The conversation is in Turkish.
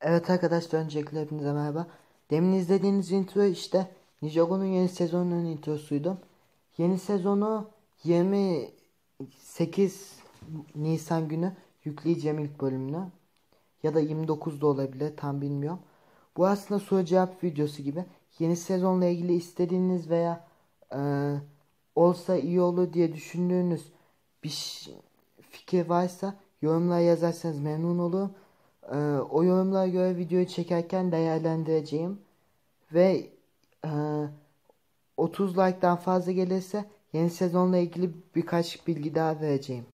Evet arkadaşlar öncelikle hepinize merhaba. Demin izlediğiniz intro işte Ninjago'nun yeni sezonunun introsuydu. Yeni sezonu 28 Nisan günü yükleyeceğim ilk bölümünü. Ya da 29'da olabilir tam bilmiyorum. Bu aslında soru cevap videosu gibi. Yeni sezonla ilgili istediğiniz veya e, olsa iyi olur diye düşündüğünüz bir fikir varsa yorumlara yazarsanız memnun olurum. Ee, o yorumlara göre videoyu çekerken değerlendireceğim. Ve e, 30 like'dan fazla gelirse yeni sezonla ilgili birkaç bilgi daha vereceğim.